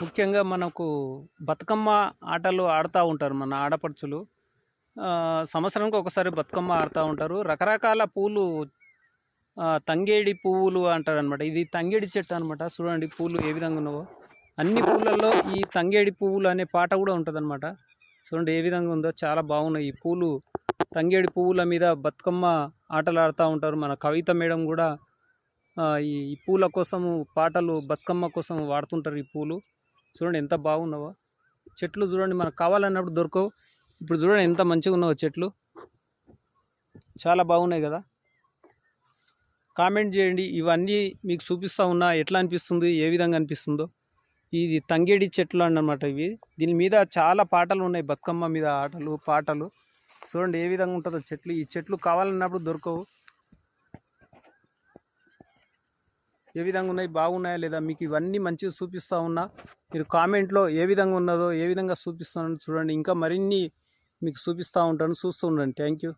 ముఖ్యంగా మనకు బతుకమ్మ ఆటలు ఆడుతూ ఉంటారు మన ఆడపడుచులు. సంవత్సరానికి ఒకసారి బతుకమ్మ ఆడుతూ ఉంటారు. రకరకాల పూలు తంగేడి పువ్వులు అంటారు అనమాట ఇది తంగేడి చెట్టు అనమాట చూడండి పూలు ఏ విధంగా ఉన్నావో. అన్ని పూలల్లో ఈ తంగేడి పువ్వులు అనే పాట కూడా ఉంటుందన్నమాట. చూడండి ఏ విధంగా ఉందో. చాలా బాగున్నాయి. ఈ పూలు తంగేడి పువ్వుల మీద బతుకమ్మ ఆటలు ఆడుతూ ఉంటారు. మన కవిత మేడం కూడా ఈ పూల కోసము పాటలు బతుకమ్మ కోసం వాడుతుంటారు ఈ పూలు. చూడండి ఎంత బాగున్నావో. చెట్లు చూడండి మనకు కావాలన్నప్పుడు దొరకవు. ఇప్పుడు చూడండి ఎంత మంచిగా ఉన్నావో చెట్లు. చాలా బాగున్నాయి కదా. కామెంట్ చేయండి. ఇవన్నీ మీకు చూపిస్తూ ఉన్నా ఎట్లా అనిపిస్తుంది ఏ విధంగా అనిపిస్తుందో. ఇది తంగేడి చెట్లు అన్నమాట ఇవి. దీని మీద చాలా పాటలు ఉన్నాయి. బతుకమ్మ మీద ఆటలు పాటలు. చూడండి ఏ విధంగా ఉంటుందో చెట్లు. ఈ చెట్లు కావాలన్నప్పుడు దొరకవు. ఏ విధంగా ఉన్నాయి బాగున్నాయా లేదా మీకు ఇవన్నీ మంచిగా చూపిస్తూ ఉన్నా. మీరు కామెంట్లో ఏ విధంగా ఉన్నదో ఏ విధంగా చూపిస్తానో చూడండి. ఇంకా మరిన్ని మీకు చూపిస్తూ ఉంటాను. చూస్తూ ఉండండి. Thank you